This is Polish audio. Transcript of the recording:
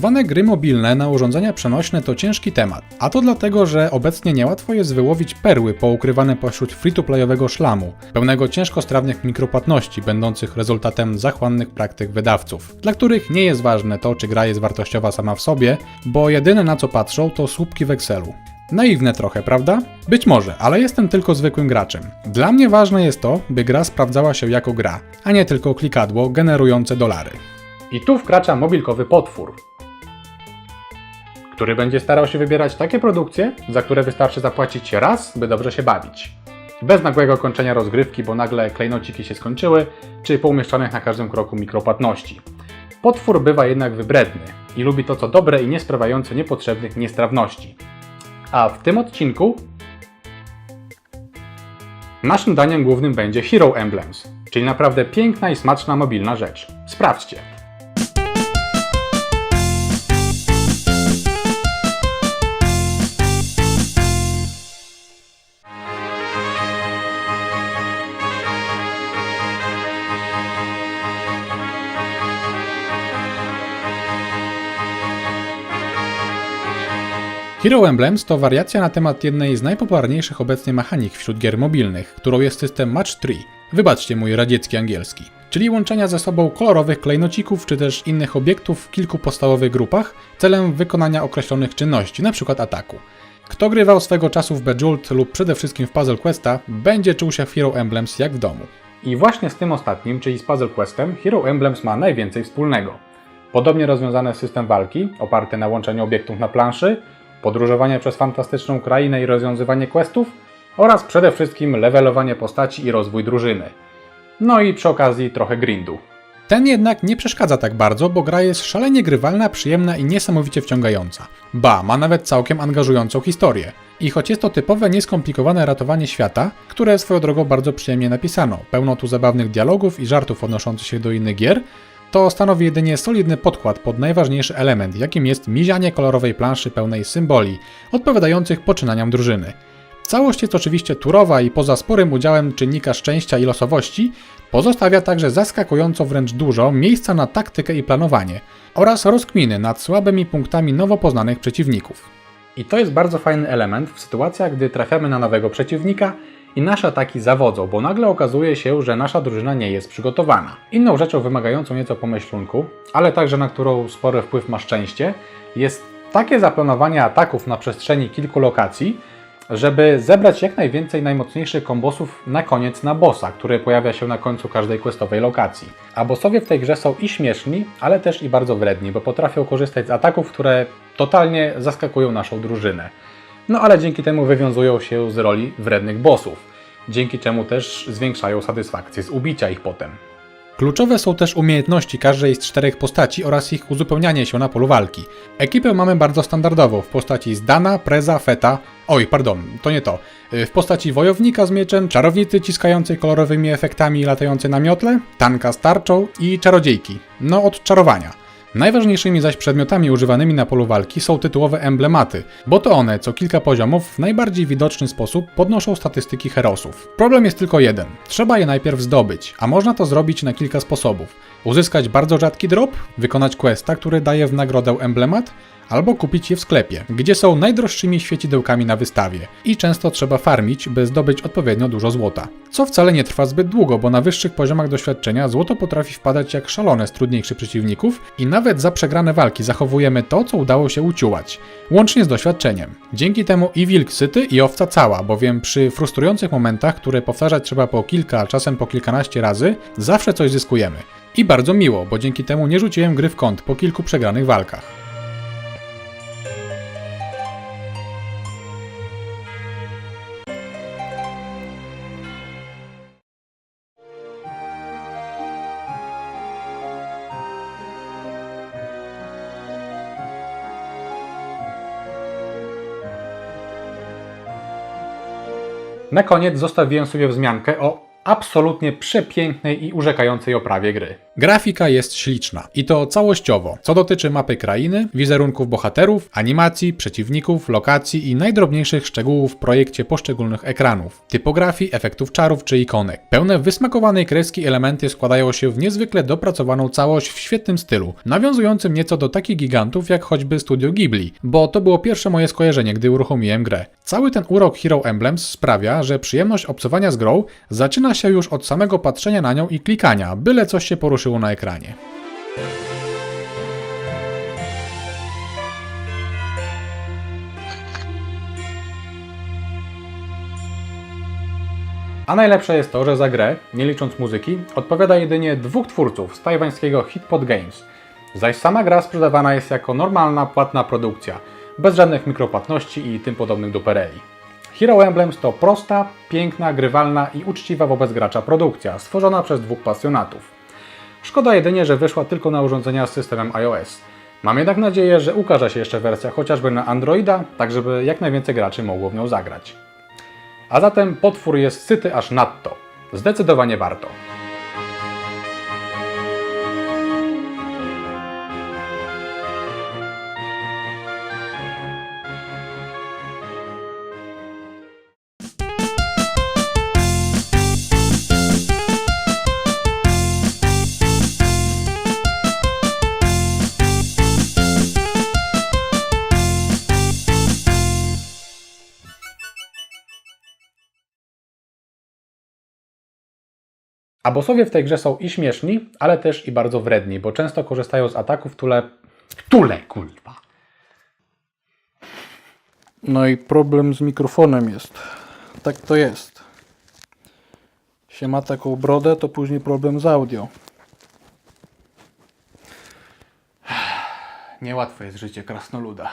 zwane gry mobilne na urządzenia przenośne to ciężki temat, a to dlatego, że obecnie niełatwo jest wyłowić perły poukrywane pośród free-to-playowego szlamu, pełnego ciężko strawnych mikropłatności, będących rezultatem zachłannych praktyk wydawców, dla których nie jest ważne to, czy gra jest wartościowa sama w sobie, bo jedyne na co patrzą to słupki w Excelu. Naiwne trochę, prawda? Być może, ale jestem tylko zwykłym graczem. Dla mnie ważne jest to, by gra sprawdzała się jako gra, a nie tylko klikadło generujące dolary. I tu wkracza mobilkowy potwór, który będzie starał się wybierać takie produkcje, za które wystarczy zapłacić raz, by dobrze się bawić. Bez nagłego kończenia rozgrywki, bo nagle klejnociki się skończyły, czy poumieszczanych na każdym kroku mikropłatności. Potwór bywa jednak wybredny i lubi to co dobre i nie sprawiające niepotrzebnych niestrawności. A w tym odcinku naszym daniem głównym będzie Hero Emblems, czyli naprawdę piękna i smaczna mobilna rzecz. Sprawdźcie. Hero Emblems to wariacja na temat jednej z najpopularniejszych obecnie mechanik wśród gier mobilnych, którą jest system Match 3. Wybaczcie mój radziecki angielski. Czyli łączenia ze sobą kolorowych klejnocików czy też innych obiektów w kilku podstawowych grupach celem wykonania określonych czynności, np. ataku. Kto grywał swego czasu w Bejeweled lub przede wszystkim w Puzzle Questa, będzie czuł się w Hero Emblems jak w domu. I właśnie z tym ostatnim, czyli z Puzzle Questem, Hero Emblems ma najwięcej wspólnego. Podobnie rozwiązany system walki, oparty na łączeniu obiektów na planszy, podróżowanie przez fantastyczną krainę i rozwiązywanie questów oraz przede wszystkim levelowanie postaci i rozwój drużyny. No i przy okazji trochę grindu. Ten jednak nie przeszkadza tak bardzo, bo gra jest szalenie grywalna, przyjemna i niesamowicie wciągająca. Ba, ma nawet całkiem angażującą historię. I choć jest to typowe, nieskomplikowane ratowanie świata, które swoją drogą bardzo przyjemnie napisano, pełno tu zabawnych dialogów i żartów odnoszących się do innych gier, to stanowi jedynie solidny podkład pod najważniejszy element, jakim jest mizianie kolorowej planszy pełnej symboli, odpowiadających poczynaniom drużyny. Całość jest oczywiście turowa i poza sporym udziałem czynnika szczęścia i losowości, pozostawia także zaskakująco wręcz dużo miejsca na taktykę i planowanie oraz rozkminy nad słabymi punktami nowo poznanych przeciwników. I to jest bardzo fajny element w sytuacjach, gdy trafiamy na nowego przeciwnika i nasze ataki zawodzą, bo nagle okazuje się, że nasza drużyna nie jest przygotowana. Inną rzeczą wymagającą nieco pomyślunku, ale także na którą spory wpływ ma szczęście, jest takie zaplanowanie ataków na przestrzeni kilku lokacji, żeby zebrać jak najwięcej najmocniejszych kombosów na koniec na bossa, który pojawia się na końcu każdej questowej lokacji. A bossowie w tej grze są i śmieszni, ale też i bardzo wredni, bo potrafią korzystać z ataków, które totalnie zaskakują naszą drużynę. No ale dzięki temu wywiązują się z roli wrednych bossów, dzięki czemu też zwiększają satysfakcję z ubicia ich potem. Kluczowe są też umiejętności każdej z czterech postaci oraz ich uzupełnianie się na polu walki. Ekipę mamy bardzo standardową w postaci Zdana, Preza, Feta, oj, pardon, to nie to, w postaci wojownika z mieczem, czarownicy ciskającej kolorowymi efektami latającej na miotle, tanka z tarczą i czarodziejki, no od czarowania. Najważniejszymi zaś przedmiotami używanymi na polu walki są tytułowe emblematy, bo to one co kilka poziomów w najbardziej widoczny sposób podnoszą statystyki herosów. Problem jest tylko jeden. Trzeba je najpierw zdobyć, a można to zrobić na kilka sposobów. Uzyskać bardzo rzadki drop, wykonać questa, który daje w nagrodę emblemat, albo kupić je w sklepie, gdzie są najdroższymi świecidełkami na wystawie i często trzeba farmić, by zdobyć odpowiednio dużo złota. Co wcale nie trwa zbyt długo, bo na wyższych poziomach doświadczenia złoto potrafi wpadać jak szalone z trudniejszych przeciwników i nawet za przegrane walki zachowujemy to, co udało się uciułać, łącznie z doświadczeniem. Dzięki temu i wilk syty i owca cała, bowiem przy frustrujących momentach, które powtarzać trzeba po kilka, a czasem po kilkanaście razy, zawsze coś zyskujemy. I bardzo miło, bo dzięki temu nie rzuciłem gry w kąt po kilku przegranych walkach. Na koniec zostawiłem sobie wzmiankę o absolutnie przepięknej i urzekającej oprawie gry. Grafika jest śliczna i to całościowo, co dotyczy mapy krainy, wizerunków bohaterów, animacji, przeciwników, lokacji i najdrobniejszych szczegółów w projekcie poszczególnych ekranów, typografii, efektów czarów czy ikonek. Pełne wysmakowanej kreski elementy składają się w niezwykle dopracowaną całość w świetnym stylu, nawiązującym nieco do takich gigantów jak choćby Studio Ghibli, bo to było pierwsze moje skojarzenie, gdy uruchomiłem grę. Cały ten urok Hero Emblems sprawia, że przyjemność obcowania z grą zaczyna się już od samego patrzenia na nią i klikania, byle coś się poruszyło na ekranie. A najlepsze jest to, że za grę, nie licząc muzyki, odpowiada jedynie dwóch twórców z tajwańskiego Hitpot Games. Zaś sama gra sprzedawana jest jako normalna, płatna produkcja, bez żadnych mikropłatności i tym podobnych dupereli. Hero Emblems to prosta, piękna, grywalna i uczciwa wobec gracza produkcja, stworzona przez dwóch pasjonatów. Szkoda jedynie, że wyszła tylko na urządzenia z systemem iOS. Mam jednak nadzieję, że ukaże się jeszcze wersja chociażby na Androida, tak żeby jak najwięcej graczy mogło w nią zagrać. A zatem potwór jest syty aż nadto. Zdecydowanie warto. A bossowie w tej grze są i śmieszni, ale też i bardzo wredni, bo często korzystają z ataków tule... Tule, kurwa! No i problem z mikrofonem jest. Tak to jest. Się ma taką brodę, to później problem z audio. Niełatwe jest życie krasnoluda.